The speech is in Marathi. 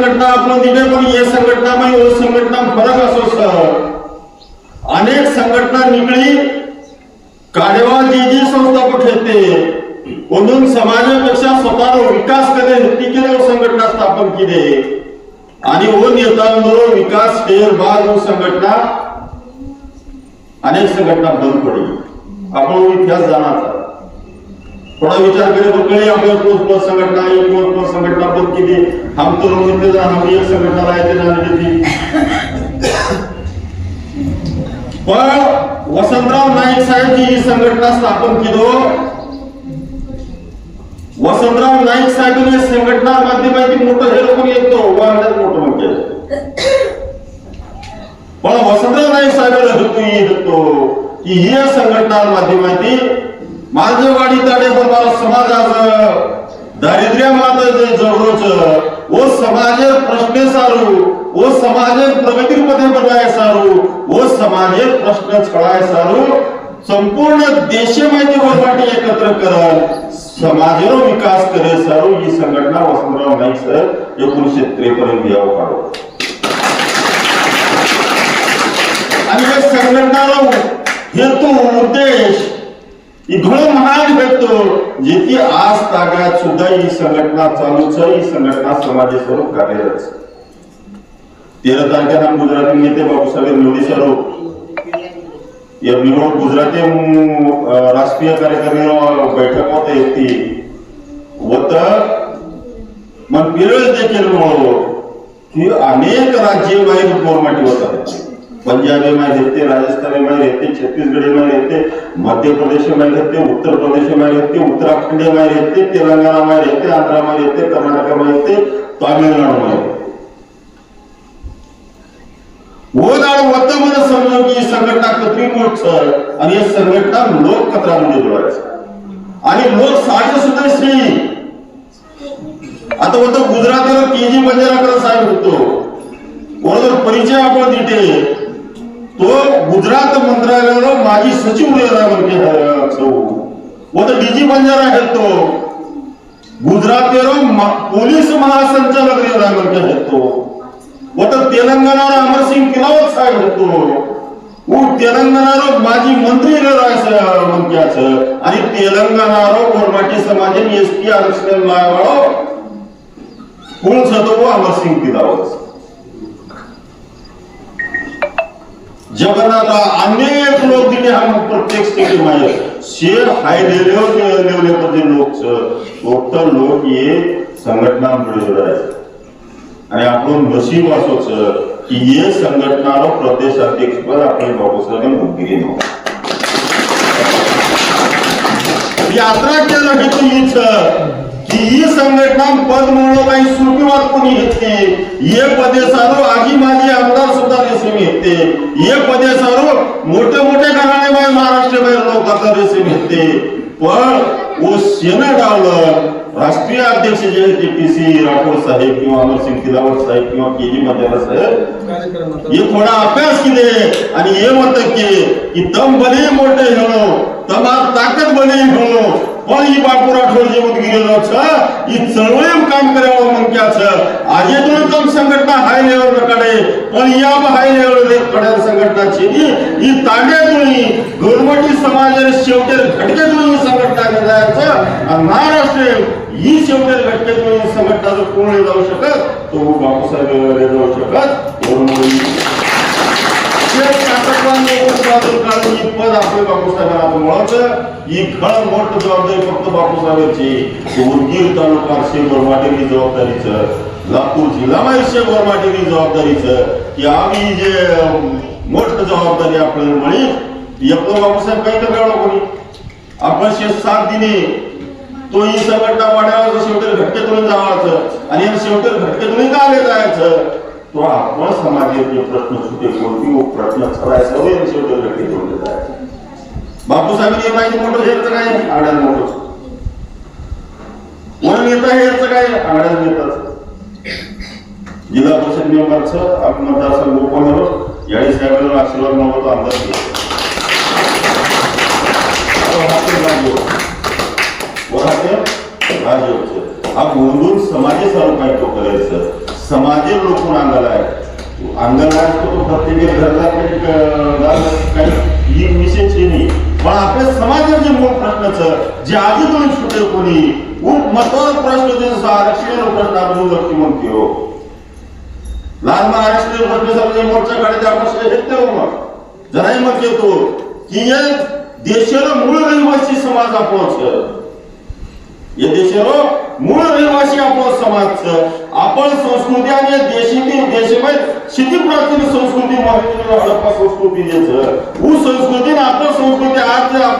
संघटना आपण दिले पण ये संघटना में वो संघटना फरक असो सर. अनेक संघटना निकळी कार्यवाह जी संस्थापक संस्था म्हणून समाजापेक्षा स्वतःला विकास करे नक्की केले संघटना स्थापन केले. आणि हो ओ नेत्यांवर विकास केर बाद संघटना अनेक संघटना बंद पडली. आपण इतिहास जाणार थोड़ा विचार करे तो कई हमें तो तो संगठना एक तो तो संगठना बंद की हम तो लोग इतने ज्यादा हम एक संघटना राहायचे थे जाने पण वसंतराव नाईक साहेब जी ही संघटना स्थापन केलो वसंतराव नाईक साहेबांनी संघटना माध्यमाची मोठं हे लोक येतो वाढण्यात मोठं म्हणजे पण वसंतराव नाईक साहेबांना हेतू येतो की ही संघटना माध्यमाती माझवाडी ताडे बरोबर समाजाचं. दारिद्र्यामात जवळच. ओ समाजेर प्रश्न सारू. ओ समाजेर प्रगतीमध्ये बनवाय सारू. ओ समाजे प्रश्न छळाय सारू. संपूर्ण देशे माहिती वरपाटी एकत्र करत समाजेरो विकास करे सारू. ही संघटना वसंतराव नाईक सर एकोणीसशे त्रेपन्न याव काढो आणि हे संघटनाला हेतू उद्देश इथून महान भेटतो. जे की आज तागात सुद्धा ही संघटना चालूच ही संघटना समाज स्वरूप कार्यरत. तेरा तारखेला गुजराती नेते बाबूसाहेब मोदी स्वरूप हो. या निवड गुजराती राजकीय राष्ट्रीय कार्यकारिणी बैठक होते ती. होत. मग पिरळ देखील म्हणू की अनेक राज्य बाहेर गव्हर्नमेंट आहेत पंजाबी में रहते राजस्थान में रहते छत्तीसगढ़ी में रहते मध्य प्रदेश में रहते उत्तर प्रदेश में रहते उत्तराखंड में रहते तेलंगाना में रहते आंध्र में रहते कर्नाटक में रहते तामिळनाडू में रहते ओदाड वत मला समजून की संघटना कत्री मोठ सर आणि ही संघटना लोककत्रामध्ये जोडायचं. आणि लोक साहित्य सुद्धा श्री. आता होतं गुजरातला के जी बंजाराकर साहेब होतो. बरोबर परिचय आपण तिथे तो गुजरात मंत्रालयाला माजी सचिव रेरावर केला डीजी बंजारा आहे तो. गुजरात पोलीस महासंचालक रेरावर केला व तर तेलंगणा अमरसिंग किलावत साहेब होतो व तेलंगणा माजी मंत्री रेराय आणि तेलंगणा गोरमाटी समाजाने एस टी आरक्षण लागव कोण सदोबो अमरसिंग किलावत जगन्नाथ अनेक लोक तिथे हा प्रत्येक स्थिती माहिती शेर हाय लेवल लेवलमध्ये लोक टोटल लोक हे संघटना मिळवलं आहे आणि आपण नशीब सर की हे संघटना प्रदेश अध्यक्ष पद आपले बाबूसाहेब मुद्गिरी यात्रा केलं हेतू सर की ही संघटना पद काही सुरुवात कोणी घेतली? ये पदे सारो आजी माझी आमदार सुद्धा रेशीम घेते ये पदे सारो मोठे मोठे घराणे बाहेर महाराष्ट्र बाहेर लोक आता रेशीम घेते पण वो शेण डावलं. राष्ट्रीय अध्यक्ष जे आहेत ते पी सी राठोड साहेब किंवा अमरसिंग किलावत साहेब किंवा के जी मध्याला साहेब हे थोडा अभ्यास केले आणि हे म्हणतात की की तम भले मोठे हेळो तमार ताकद भले हेळो पण ही बापू राठोड जे उदगिरेलो छ ही चळवळीम काम करावं म्हणक्या छ આજે તો તમ સંગઠના હાઈ લેવલ કડે પણ યા હાઈ લેવલ કડે સંગઠના છે ઈ ઈ તાગે तुळी गव्हर्नमेंट समाजाने शेवटे घटके तुळी संघटना करायचं आणि महाराष्ट्र ही शेवटे घटके तुळी संघटना जर कोणी जाऊ शकत तो बापूसाहेब जाऊ शकत म्हणून शेत शासकांनी उत्पादन ही पद आपले बापूसाहेबांना मुळात ही खळ मोठ जबाबदारी फक्त बापूसाहेबांची उदगीर तालुका शेवर वाटेली जबाबदारीचं लातूर जिल्हा माहिती वाटेली जबाबदारीचं की आम्ही जे मोठ जबाबदारी आपल्याला मिळी आपलं बापूसाहेब काही तर वेळा कोणी आपण शेत साथ दिली तो ही संघटना वाड्यावर शेवटी घटकेतून जावायचं आणि या शेवटी घटकेतून का आले जायचं तो आपण समाजाचे प्रश्न सुटे कोणती प्रश्न छळायचा होय आणि शेवटी घटकेतून जायचं बापूसाहेबांनी माहिती मोठं हेरचं काय? आड्याला मोठं. वन नेता हेरचं काय? आड्याला नेताचं जिल्हा परिषद नियमाचं आपण मतदारसंघ उपमंडळ याडी साहेबांना आशीर्वाद नव्हतो आमदार राज्य. हा बोलून समाजे सारू काय तो करायचं. समाजे लोक अंगाला आहे. अंगाला असतो तो प्रत्येक घरला काही ही विशेष हे नाही. पण आपल्या समाजाचे मूळ प्रश्नाचं जे आधीतून सुटे कोणी खूप महत्त्वाचा प्रश्न जसं आरक्षण प्रश्न आपण व्यक्ती म्हणतो. लहान महाराष्ट्रीय प्रश्न मोर्चा काढायचे आपण येते मग जराही मत येतो की या देशाला मूळ रहिवासी समाज आपण या देशाला मूळ रहिवासी आपण आपण संस्कृती आणि या देशाची देशमय शेती प्राचीन संस्कृती महाराष्ट्र हडप्पा संस्कृती ऊ संस्कृती आपण संस्कृती आज जे आपण